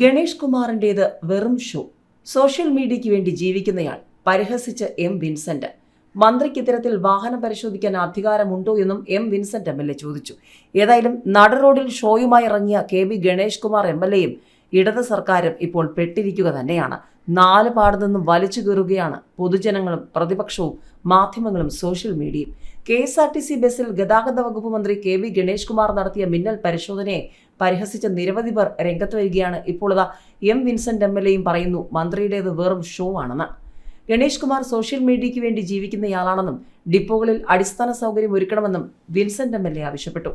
ഗണേഷ് കുമാറിന്റേത് വെറും show. Social മീഡിയയ്ക്ക് വേണ്ടി ജീവിക്കുന്നയാൾ പരിഹസിച്ച് എം വിൻസെന്റ്. മന്ത്രിക്ക് ഇത്തരത്തിൽ വാഹനം പരിശോധിക്കാൻ അധികാരമുണ്ടോ എന്നും M Vincent M L A ചോദിച്ചു. ഏതായാലും നട റോഡിൽ ഷോയുമായി ഇറങ്ങിയ K B Ganesh Kumar M L എയും ഇടത് സർക്കാരും ഇപ്പോൾ പെട്ടിരിക്കുക തന്നെയാണ്. നാല് പാട് നിന്നും വലിച്ചു കീറുകയാണ് പൊതുജനങ്ങളും പ്രതിപക്ഷവും മാധ്യമങ്ങളും സോഷ്യൽ മീഡിയയും. K S R T C ബസ്സിൽ ഗതാഗത വകുപ്പ് മന്ത്രി കെ വി ഗണേഷ് കുമാർ നടത്തിയ മിന്നൽ പരിശോധനയെ പരിഹസിച്ച നിരവധി പേർ രംഗത്ത് വരികയാണ്. ഇപ്പോൾ ഇതാ എം വിൻസെന്റ് എം എൽ എയും പറയുന്നു മന്ത്രിയുടേത് വെറും ഷോ ആണെന്ന്. ഗണേഷ് കുമാർ സോഷ്യൽ മീഡിയയ്ക്ക് വേണ്ടി ജീവിക്കുന്നയാളാണെന്നും ഡിപ്പോകളിൽ അടിസ്ഥാന സൗകര്യം ഒരുക്കണമെന്നും വിൻസെന്റ് എം എൽ എ ആവശ്യപ്പെട്ടു.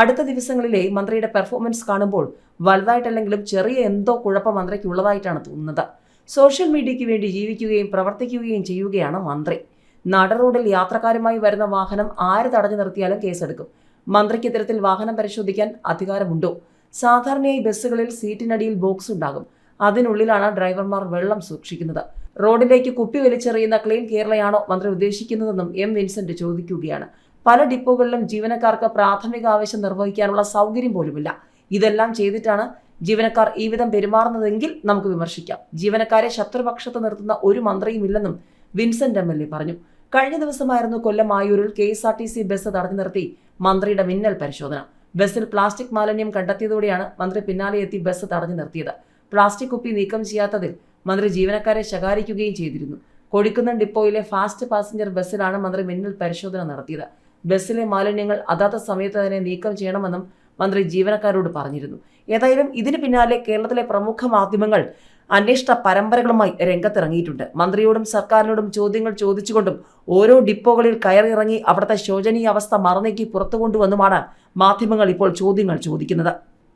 അടുത്ത ദിവസങ്ങളിലെ മന്ത്രിയുടെ പെർഫോമൻസ് കാണുമ്പോൾ വലുതായിട്ടല്ലെങ്കിലും ചെറിയ എന്തോ കുഴപ്പം മന്ത്രിക്ക് ഉള്ളതായിട്ടാണ് തോന്നുന്നത്. സോഷ്യൽ മീഡിയയ്ക്ക് വേണ്ടി ജീവിക്കുകയും പ്രവർത്തിക്കുകയും ചെയ്യുകയാണ് മന്ത്രി. നട റോഡിൽ യാത്രക്കാരുമായി വരുന്ന വാഹനം ആര് തടഞ്ഞു നിർത്തിയാലും കേസെടുക്കും. മന്ത്രിക്ക് ഇത്തരത്തിൽ വാഹനം പരിശോധിക്കാൻ അധികാരമുണ്ടോ? സാധാരണയായി ബസ്സുകളിൽ സീറ്റിനടിയിൽ ബോക്സ് ഉണ്ടാകും. അതിനുള്ളിലാണ് ഡ്രൈവർമാർ വെള്ളം സൂക്ഷിക്കുന്നത്. റോഡിലേക്ക് കുപ്പി വലിച്ചെറിയുന്ന ക്ലീൻ കേരളയാണോ മന്ത്രി ഉദ്ദേശിക്കുന്നതെന്നും എം വിൻസെന്റ് ചോദിക്കുകയാണ്. പല ഡിപ്പോകളിലും ജീവനക്കാർക്ക് പ്രാഥമിക ആവശ്യം നിർവഹിക്കാനുള്ള സൗകര്യം പോലുമില്ല. ഇതെല്ലാം ചെയ്തിട്ടാണ് ജീവനക്കാർ ഈ വിധം പെരുമാറുന്നതെങ്കിൽ നമുക്ക് വിമർശിക്കാം. ജീവനക്കാരെ ശത്രുപക്ഷത്ത് നിർത്തുന്ന ഒരു മന്ത്രിയുമില്ലെന്നും വിൻസെന്റ് എം എൽ എ പറഞ്ഞു. കഴിഞ്ഞ ദിവസമായിരുന്നു Kollam ആയൂരിൽ K S R T C bus തടഞ്ഞു നിർത്തി മന്ത്രിയുടെ മിന്നൽ പരിശോധന. ബസ്സിൽ പ്ലാസ്റ്റിക് മാലിന്യം കണ്ടെത്തിയതോടെയാണ് മന്ത്രി പിന്നാലെ എത്തി ബസ് തടഞ്ഞു നിർത്തിയത്. പ്ലാസ്റ്റിക് കുപ്പി നീക്കം ചെയ്യാത്തതിൽ മന്ത്രി ജീവനക്കാരെ ശകാരിക്കുകയും ചെയ്തിരുന്നു. കൊടിക്കുന്നം ഡിപ്പോയിലെ ഫാസ്റ്റ് പാസഞ്ചർ ബസ്സിലാണ് മന്ത്രി മിന്നൽ പരിശോധന നടത്തിയത്. ബസ്സിലെ മാലിന്യങ്ങൾ അതാത്ത സമയത്ത് തന്നെ നീക്കം ചെയ്യണമെന്നും മന്ത്രി ജീവനക്കാരോട് പറഞ്ഞിരുന്നു. ഏതായാലും ഇതിന് പിന്നാലെ കേരളത്തിലെ പ്രമുഖ മാധ്യമങ്ങൾ അന്വേഷണ പരമ്പരകളുമായി രംഗത്തിറങ്ങിയിട്ടുണ്ട്. മന്ത്രിയോടും സർക്കാരിനോടും ചോദ്യങ്ങൾ ചോദിച്ചുകൊണ്ടും ഓരോ ഡിപ്പോകളിൽ കയറിയിറങ്ങി അവിടുത്തെ ശോചനീയ അവസ്ഥ മറന്നേക്കി പുറത്തു കൊണ്ടുവന്നുമാണ് മാധ്യമങ്ങൾ ഇപ്പോൾ ചോദ്യങ്ങൾ ചോദിക്കുന്നത്.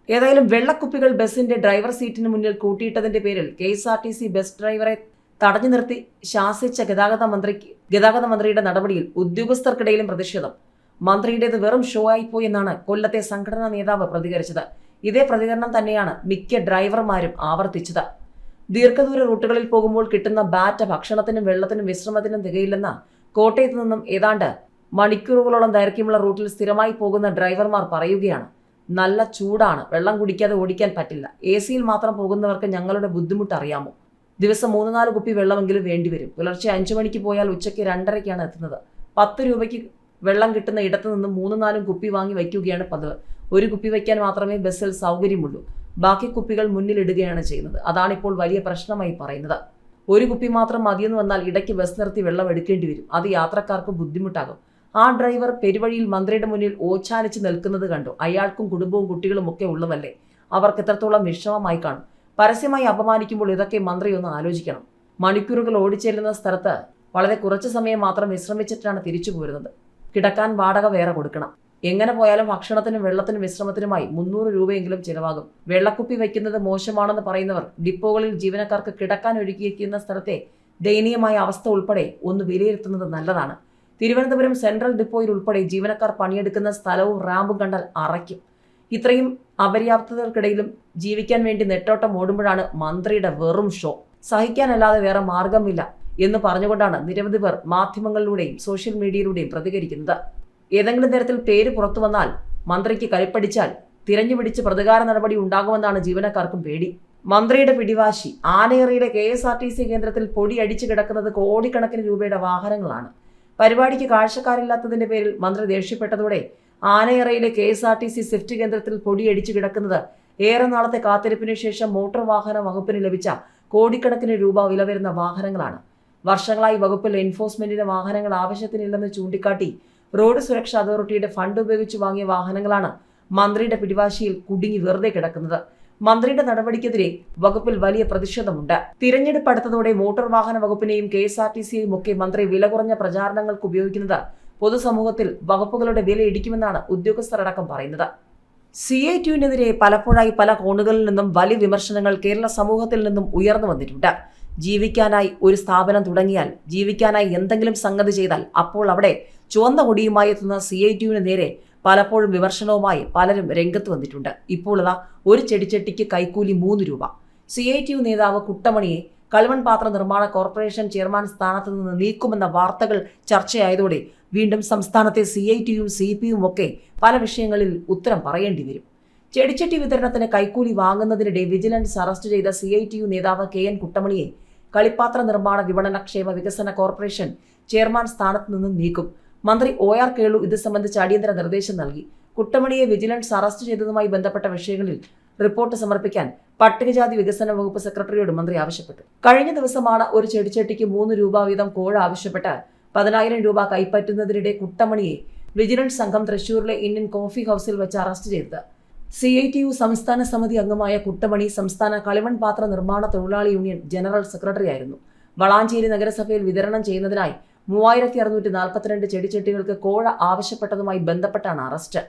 ഏതായാലും വെള്ളക്കുപ്പികൾ ബസിന്റെ ഡ്രൈവർ സീറ്റിന് മുന്നിൽ കൂട്ടിയിട്ടതിന്റെ പേരിൽ K S R T C bus ഡ്രൈവറെ തടഞ്ഞു നിർത്തി ശാസിച്ച ഗതാഗത മന്ത്രിക്ക് ഗതാഗത മന്ത്രിയുടെ നടപടിയിൽ ഉദ്യോഗസ്ഥർക്കിടയിലും പ്രതിഷേധം. മന്ത്രിയുടേത് വെറും ഷോ ആയിപ്പോയി എന്നാണ് കൊല്ലത്തെ സംഘടനാ നേതാവ് പ്രതികരിച്ചത്. ഇതേ പ്രതികരണം തന്നെയാണ് മിക്ക ഡ്രൈവർമാരും ആവർത്തിച്ചത്. ദീർഘദൂര റൂട്ടുകളിൽ പോകുമ്പോൾ കിട്ടുന്ന ബാറ്റ ഭക്ഷണത്തിനും വെള്ളത്തിനും വിശ്രമത്തിനും തികയില്ലെന്ന് കോട്ടയത്ത് നിന്നും ഏതാണ്ട് മണിക്കൂറുകളോളം ദൈർഘ്യമുള്ള റൂട്ടിൽ സ്ഥിരമായി പോകുന്ന ഡ്രൈവർമാർ പറയുകയാണ് നല്ല ചൂടാണ് വെള്ളം കുടിക്കാതെ ഓടിക്കാൻ പറ്റില്ല. എ സിയിൽ മാത്രം പോകുന്നവർക്ക് ഞങ്ങളുടെ ബുദ്ധിമുട്ട് അറിയാമോ? ദിവസം മൂന്ന് നാല് കുപ്പി വെള്ളമെങ്കിലും വേണ്ടിവരും. പുലർച്ചെ അഞ്ചു മണിക്ക് പോയാൽ ഉച്ചയ്ക്ക് രണ്ടരയ്ക്കാണ് എത്തുന്നത്. പത്ത് രൂപയ്ക്ക് വെള്ളം കിട്ടുന്ന ഇടത്തു നിന്ന് മൂന്ന് നാലും കുപ്പി വാങ്ങി വയ്ക്കുകയാണ് പതിവ്. ഒരു കുപ്പി വയ്ക്കാൻ മാത്രമേ ബസ്സിൽ സൗകര്യമുള്ളൂ. ബാക്കി കുപ്പികൾ മുന്നിലിടുകയാണ് ചെയ്യുന്നത്. അതാണ് ഇപ്പോൾ വലിയ പ്രശ്നമായി പറയുന്നത്. ഒരു കുപ്പി മാത്രം മതിയെന്ന് വന്നാൽ ഇടയ്ക്ക് ബസ് നിർത്തി വെള്ളം എടുക്കേണ്ടി വരും. അത് യാത്രക്കാർക്ക് ബുദ്ധിമുട്ടാകും. ആ ഡ്രൈവർ പെരുവഴിയിൽ മന്ത്രിയുടെ മുന്നിൽ ഓച്ചാനിച്ച് നിൽക്കുന്നത് കണ്ടു. അയാൾക്കും കുടുംബവും കുട്ടികളും ഒക്കെ ഉള്ളതല്ലേ? അവർക്ക് എത്രത്തോളം വിഷമമായി കാണും. പരസ്യമായി അപമാനിക്കുമ്പോൾ ഇതൊക്കെ മന്ത്രി ഒന്ന് ആലോചിക്കണം. മണിക്കൂറുകൾ ഓടിച്ചേരുന്ന സ്ഥലത്ത് വളരെ കുറച്ച് സമയം മാത്രം വിശ്രമിച്ചിട്ടാണ് തിരിച്ചു പോരുന്നത്. കിടക്കാൻ വാടക വേറെ കൊടുക്കണം. എങ്ങനെ പോയാലും ഭക്ഷണത്തിനും വെള്ളത്തിനും വിശ്രമത്തിനുമായി മുന്നൂറ് രൂപയെങ്കിലും ചിലവാകും. വെള്ളക്കുപ്പി വയ്ക്കുന്നത് മോശമാണെന്ന് പറയുന്നവർ ഡിപ്പോകളിൽ ജീവനക്കാർക്ക് കിടക്കാൻ ഒരുക്കിയിരിക്കുന്ന സ്ഥലത്തെ ദയനീയമായ അവസ്ഥ ഉൾപ്പെടെ ഒന്ന് വിലയിരുത്തുന്നത് നല്ലതാണ്. തിരുവനന്തപുരം സെൻട്രൽ ഡിപ്പോയിൽ ഉൾപ്പെടെ ജീവനക്കാർ പണിയെടുക്കുന്ന സ്ഥലവും റാമ്പും കണ്ടാൽ അറയ്ക്കും. ഇത്രയും അപര്യാപ്തതകൾക്കിടയിലും ജീവിക്കാൻ വേണ്ടി നെട്ടോട്ടം ഓടുമ്പോഴാണ് മന്ത്രിയുടെ വെറും ഷോ. സഹിക്കാനല്ലാതെ വേറെ മാർഗമില്ല എന്ന് പറഞ്ഞുകൊണ്ടാണ് നിരവധി പേർ മാധ്യമങ്ങളിലൂടെയും സോഷ്യൽ മീഡിയയിലൂടെയും പ്രതികരിക്കുന്നത്. ഏതെങ്കിലും തരത്തിൽ പേര് പുറത്തു വന്നാൽ മന്ത്രിക്ക് കലിപ്പടിച്ചാൽ തിരഞ്ഞുപിടിച്ച് പ്രതികാര നടപടി ഉണ്ടാകുമെന്നാണ് ജീവനക്കാർക്കും പേടി. മന്ത്രിയുടെ പിടിവാശി ആനയറയിലെ K S R T C കേന്ദ്രത്തിൽ പൊടി അടിച്ചു കിടക്കുന്നത് കോടിക്കണക്കിന് രൂപയുടെ വാഹനങ്ങളാണ്. പരിപാടിക്ക് കാഴ്ചക്കാരില്ലാത്തതിന്റെ പേരിൽ മന്ത്രി ദേഷ്യപ്പെട്ടതോടെ ആനയറയിലെ K S R T C swift കേന്ദ്രത്തിൽ പൊടി അടിച്ചു കിടക്കുന്നത് ഏറെ നാളത്തെ കാത്തിരിപ്പിനു ശേഷം മോട്ടോർ വാഹന വകുപ്പിന് ലഭിച്ച കോടിക്കണക്കിന് രൂപ വില വരുന്ന വാഹനങ്ങളാണ്. വർഷങ്ങളായി വകുപ്പിൽ എൻഫോഴ്സ്മെന്റിന്റെ വാഹനങ്ങൾ ആവശ്യത്തിനില്ലെന്ന് ചൂണ്ടിക്കാട്ടി റോഡ് സുരക്ഷാ അതോറിറ്റിയുടെ ഫണ്ട് ഉപയോഗിച്ച് വാങ്ങിയ വാഹനങ്ങളാണ് മന്ത്രിയുടെ പിടിവാശിയിൽ കുടുങ്ങി വെറുതെ കിടക്കുന്നത്. മന്ത്രിയുടെ നടപടിക്കെതിരെ വകുപ്പിൽ വലിയ പ്രതിഷേധമുണ്ട്. തിരഞ്ഞെടുപ്പ് അടുത്തതോടെ മോട്ടോർ വാഹന വകുപ്പിനെയും കെ എസ് ആർ ടി സിയെയും ഒക്കെ മന്ത്രി വില കുറഞ്ഞ പ്രചാരണങ്ങൾക്ക് ഉപയോഗിക്കുന്നത് പൊതുസമൂഹത്തിൽ വകുപ്പുകളുടെ വില ഇടിക്കുമെന്നാണ് ഉദ്യോഗസ്ഥരടക്കം പറയുന്നത്. സി ഐ ടുവിനെതിരെ പലപ്പോഴായി പല കോണുകളിൽ നിന്നും വലിയ വിമർശനങ്ങൾ കേരള സമൂഹത്തിൽ നിന്നും ഉയർന്നു വന്നിട്ടുണ്ട്. ജീവിക്കാനായി ഒരു സ്ഥാപനം തുടങ്ങിയാൽ ജീവിക്കാനായി എന്തെങ്കിലും സംഗതി ചെയ്താൽ അപ്പോൾ അവിടെ ചുവന്ന കൊടിയുമായി എത്തുന്ന സി ഐ ടിയുവിന് നേരെ പലപ്പോഴും വിമർശനവുമായി പലരും രംഗത്ത് വന്നിട്ടുണ്ട്. ഇപ്പോൾ അതാ ഒരു ചെടിച്ചട്ടിക്ക് കൈക്കൂലി മൂന്ന് രൂപ. സി ഐ ടി യു നേതാവ് കുട്ടമണിയെ കളിമൺ പാത്ര നിർമ്മാണ കോർപ്പറേഷൻ ചെയർമാൻ സ്ഥാനത്ത് നിന്ന് നീക്കുമെന്ന വാർത്തകൾ ചർച്ചയായതോടെ വീണ്ടും സംസ്ഥാനത്തെ സി ഐ ടിയും സി പി യും ഒക്കെ പല വിഷയങ്ങളിൽ ഉത്തരം പറയേണ്ടി വരും. ചെടിച്ചട്ടി വിതരണത്തിന് കൈക്കൂലി വാങ്ങുന്നതിനിടെ വിജിലൻസ് അറസ്റ്റ് ചെയ്ത സി ഐ ടി യു നേതാവ് കെ എൻ കുട്ടമണിയെ കളിപ്പാത്ര നിർമ്മാണ വിപണനക്ഷേമ വികസന കോർപ്പറേഷൻ ചെയർമാൻ സ്ഥാനത്ത് നിന്നും നീക്കും. മന്ത്രി ഒ ആർ കേളു ഇത് സംബന്ധിച്ച് അടിയന്തര നിർദ്ദേശം നൽകി. കുട്ടമണിയെ വിജിലൻസ് അറസ്റ്റ് ചെയ്തതുമായി ബന്ധപ്പെട്ട വിഷയങ്ങളിൽ റിപ്പോർട്ട് സമർപ്പിക്കാൻ പട്ടികജാതി വികസന വകുപ്പ് സെക്രട്ടറിയോട് മന്ത്രി ആവശ്യപ്പെട്ടു. കഴിഞ്ഞ ദിവസമാണ് ഒരു ചെടിച്ചട്ടിക്ക് മൂന്ന് രൂപ വീതം കോഴ ആവശ്യപ്പെട്ട് പതിനായിരം രൂപ കൈപ്പറ്റുന്നതിനിടെ കുട്ടമണിയെ വിജിലൻസ് സംഘം തൃശൂരിലെ ഇന്ത്യൻ കോഫി ഹൌസിൽ വെച്ച് അറസ്റ്റ് ചെയ്തത്. സി ഐ ടി യു സംസ്ഥാന സമിതി അംഗമായ കുട്ടമണി സംസ്ഥാന കളിമൺ പാത്ര നിർമ്മാണ തൊഴിലാളി യൂണിയൻ ജനറൽ സെക്രട്ടറി ആയിരുന്നു വളാഞ്ചേരി നഗരസഭയിൽ വിതരണം ചെയ്യുന്നതിനായി മൂവായിരത്തി അറുന്നൂറ്റി നാൽപ്പത്തിരണ്ട് ചെടിച്ചട്ടികൾക്ക് കോഴ ആവശ്യപ്പെട്ടതുമായി ബന്ധപ്പെട്ടാണ് അറസ്റ്റ്.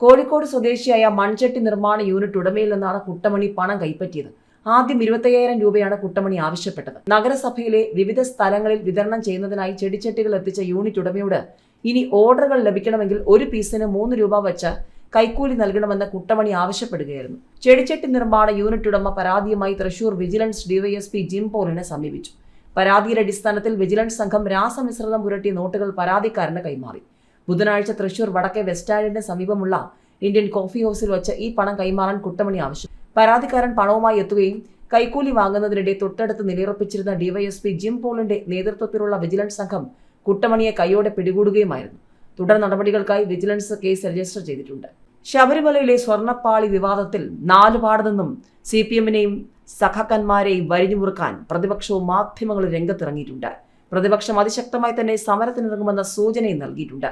കോഴിക്കോട് സ്വദേശിയായ മൺചട്ടി നിർമ്മാണ യൂണിറ്റ് ഉടമയിൽ നിന്നാണ് കുട്ടമണി പണം കൈപ്പറ്റിയത്. ആദ്യം ഇരുപത്തയ്യായിരം രൂപയാണ് കുട്ടമണി ആവശ്യപ്പെട്ടത്. നഗരസഭയിലെ വിവിധ സ്ഥലങ്ങളിൽ വിതരണം ചെയ്യുന്നതിനായി ചെടിച്ചട്ടികൾ എത്തിച്ച യൂണിറ്റ് ഉടമയോട് ഇനി ഓർഡറുകൾ ലഭിക്കണമെങ്കിൽ ഒരു പീസിന് മൂന്ന് രൂപ വെച്ച് കൈക്കൂലി നൽകണമെന്ന് കുട്ടമണി ആവശ്യപ്പെടുകയായിരുന്നു. ചെടിച്ചട്ടി നിർമ്മാണ യൂണിറ്റ് ഉടമ പരാതിയുമായി തൃശൂർ വിജിലൻസ് ഡിവൈഎസ്പി ജിം പോളിനെ സമീപിച്ചു. പരാതിയുടെ അടിസ്ഥാനത്തിൽ വിജിലൻസ് സംഘം രാസമിശ്രിതം പുരട്ടിയ നോട്ടുകൾ പരാതിക്കാരന് കൈമാറി. ബുധനാഴ്ച തൃശൂർ വടക്കേ വെസ്റ്റാൻഡിന് സമീപമുള്ള ഇന്ത്യൻ കോഫി ഹൗസിൽ വെച്ച് ഈ പണം കൈമാറാൻ കുട്ടമണി ആവശ്യം. പരാതിക്കാരൻ പണവുമായി എത്തുകയും കൈക്കൂലി വാങ്ങുന്നതിനിടെ തൊട്ടടുത്ത് നിലയുറപ്പിച്ചിരുന്ന ഡിവൈഎസ്പി ജിം പോളിന്റെ നേതൃത്വത്തിലുള്ള വിജിലൻസ് സംഘം കുട്ടമണിയെ കൈയോടെ പിടികൂടുകയുമായിരുന്നു. തുടർ നടപടികൾക്കായി വിജിലൻസ് കേസ് രജിസ്റ്റർ ചെയ്തിട്ടുണ്ട്. ശബരിമലയിലെ സ്വർണപ്പാളി വിവാദത്തിൽ നാലുപാട് നിന്നും സി പി എമ്മിനെയും സഖാക്കന്മാരെയും വരിഞ്ഞുമുറുക്കാൻ പ്രതിപക്ഷവും മാധ്യമങ്ങളും രംഗത്തിറങ്ങിയിട്ടുണ്ട്. പ്രതിപക്ഷം അതിശക്തമായി തന്നെ സമരത്തിനിറങ്ങുമെന്ന സൂചനയും നൽകിയിട്ടുണ്ട്.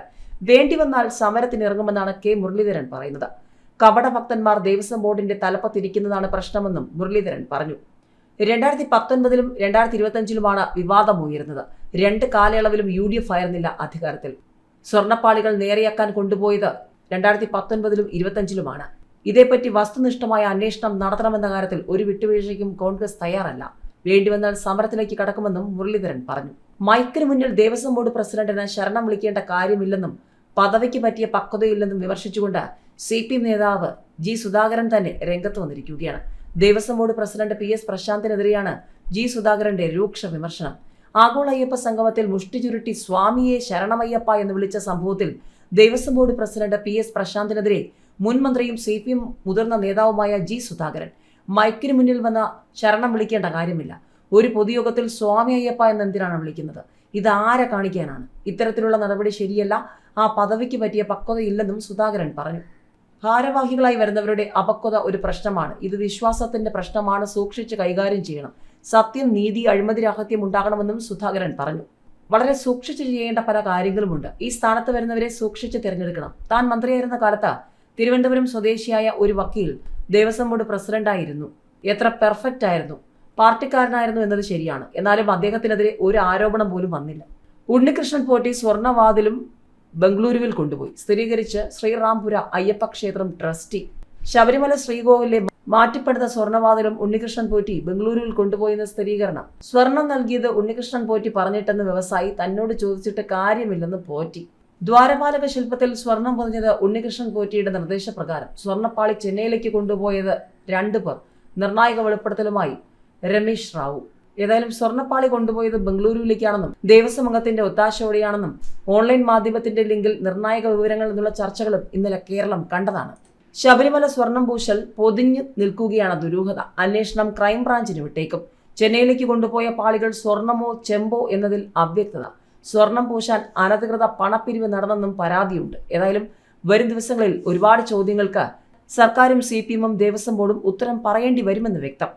വേണ്ടിവന്നാൽ സമരത്തിനിറങ്ങുമെന്നാണ് കെ മുരളീധരൻ പറയുന്നത്. കപടഭക്തന്മാർ ദേവസ്വം ബോർഡിന്റെ തലപ്പത്തിരിക്കുന്നതാണ് പ്രശ്നമെന്നും മുരളീധരൻ പറഞ്ഞു. രണ്ടായിരത്തി പത്തൊൻപതിലും രണ്ടായിരത്തി ഇരുപത്തഞ്ചിലുമാണ് വിവാദം ഉയരുന്നത്. രണ്ട് കാലയളവിലും യു ഡി എഫ് ആയിരുന്നില്ല അധികാരത്തിൽ. സ്വർണപ്പാളികൾ നേരെയാക്കാൻ കൊണ്ടുപോയത് രണ്ടായിരത്തി പത്തൊൻപതിലും ഇരുപത്തഞ്ചിലുമാണ്. ഇതേപ്പറ്റി വസ്തുനിഷ്ഠമായ അന്വേഷണം നടത്തണമെന്ന കാര്യത്തിൽ ഒരു വിട്ടുവീഴ്ചയ്ക്കും കോൺഗ്രസ് തയ്യാറല്ല. വേണ്ടിവന്നാൽ സമരത്തിലേക്ക് കടക്കുമെന്നും മുരളീധരൻ പറഞ്ഞു. മൈക്കിന് മുന്നിൽ ദേവസ്വം ബോർഡ് പ്രസിഡന്റിന് ശരണം വിളിക്കേണ്ട കാര്യമില്ലെന്നും പദവിക്ക് പറ്റിയ പക്വതയില്ലെന്നും വിമർശിച്ചുകൊണ്ട് സി പി നേതാവ് ജി സുധാകരൻ തന്നെ രംഗത്ത് വന്നിരിക്കുകയാണ്. Devaswom board president P S പ്രശാന്തിനെതിരെയാണ് G സുധാകരന്റെ രൂക്ഷ വിമർശനം. ആഗോള അയ്യപ്പ സംഗമത്തിൽ മുഷ്ടി ചുരുട്ടി സ്വാമിയെ ശരണമയ്യപ്പ എന്ന് വിളിച്ച സംഭവത്തിൽ Devaswom board president P S പ്രശാന്തിനെതിരെ മുൻമന്ത്രിയും സി പി എം മുതിർന്ന നേതാവുമായ ജി സുധാകരൻ മൈക്കിന് മുന്നിൽ വന്ന ശരണം വിളിക്കേണ്ട കാര്യമില്ല. ഒരു പൊതുയോഗത്തിൽ സ്വാമി അയ്യപ്പ എന്നെന്തിനാണ് വിളിക്കുന്നത്? ഇത് ആരെ കാണിക്കാനാണ്? ഇത്തരത്തിലുള്ള നടപടി ശരിയല്ല. ആ പദവിക്ക് പറ്റിയ പക്വതയില്ലെന്നും സുധാകരൻ പറഞ്ഞു. ഭാരവാഹികളായി വരുന്നവരുടെ അപക്വത ഒരു പ്രശ്നമാണ്. ഇത് വിശ്വാസത്തിന്റെ പ്രശ്നമാണ്. സൂക്ഷിച്ച് കൈകാര്യം ചെയ്യണം. സത്യം നീതി അഴിമതി രാഹത്യം ഉണ്ടാകണമെന്നും സുധാകരൻ പറഞ്ഞു. വളരെ സൂക്ഷിച്ച് ചെയ്യേണ്ട പല കാര്യങ്ങളുമുണ്ട്. ഈ സ്ഥാനത്ത് വരുന്നവരെ സൂക്ഷിച്ച് തിരഞ്ഞെടുക്കണം. താൻ മന്ത്രിയായിരുന്ന കാലത്ത് തിരുവനന്തപുരം സ്വദേശിയായ ഒരു വക്കീൽ ദേവസ്വം ബോർഡ് പ്രസിഡന്റായിരുന്നു എത്ര പെർഫെക്റ്റ് ആയിരുന്നു. പാർട്ടിക്കാരനായിരുന്നു എന്നത് ശരിയാണ്. എന്നാലും അദ്ദേഹത്തിനെതിരെ ഒരു ആരോപണം പോലും വന്നില്ല. ഉണ്ണികൃഷ്ണൻ പോറ്റി സ്വർണവാതിലും ബംഗളൂരുവിൽ കൊണ്ടുപോയി. സ്ഥിരീകരിച്ച് ശ്രീറാംപുര അയ്യപ്പ ക്ഷേത്രം ട്രസ്റ്റി. ശബരിമല ശ്രീകോവിലെ മാറ്റിപ്പടുത്ത സ്വർണവാതിലും ഉണ്ണികൃഷ്ണൻ പോറ്റി ബംഗളൂരുവിൽ കൊണ്ടുപോയെന്ന സ്ഥിരീകരണം. സ്വർണം നൽകിയത് ഉണ്ണികൃഷ്ണൻ പോറ്റി പറഞ്ഞിട്ടെന്ന് വ്യവസായി തന്നോട് ചോദിച്ചിട്ട് കാര്യമില്ലെന്ന് പോറ്റി. ദ്വാരപാലക ശില്പത്തിൽ സ്വർണം പൊതിഞ്ഞത് ഉണ്ണികൃഷ്ണൻ പോറ്റിയുടെ നിർദ്ദേശപ്രകാരം സ്വർണപ്പാളി ചെന്നൈയിലേക്ക് കൊണ്ടുപോയത് രണ്ടു പേർ. നിർണായക വെളിപ്പെടുത്തലുമായി രമേശ് റാവു. ഏതായാലും സ്വർണപ്പാളി കൊണ്ടുപോയത് ബംഗളൂരുവിലേക്കാണെന്നും ദേവസ്വം അംഗത്തിന്റെ ഒത്താശയോടെയാണെന്നും ഓൺലൈൻ മാധ്യമത്തിന്റെ ലിങ്കിൽ നിർണായക വിവരങ്ങൾ എന്നുള്ള ചർച്ചകളും ഇന്നലെ കേരളം കണ്ടതാണ്. ശബരിമല സ്വർണം പൂശൽ പൊതിഞ്ഞു നിൽക്കുകയാണ് ദുരൂഹത. അന്വേഷണം ക്രൈംബ്രാഞ്ചിന് വിട്ടേക്കും. ചെന്നൈയിലേക്ക് കൊണ്ടുപോയ പാളികൾ സ്വർണമോ ചെമ്പോ എന്നതിൽ അവ്യക്തത. സ്വർണം പൂശാൻ അനധികൃത പണപ്പിരിവ് നടന്നെന്നും പരാതിയുണ്ട്. ഏതായാലും വരും ദിവസങ്ങളിൽ ഒരുപാട് ചോദ്യങ്ങൾക്ക് സർക്കാരും സി പി എമ്മും ദേവസ്വം ബോർഡും ഉത്തരം പറയേണ്ടി വരുമെന്ന് വ്യക്തം.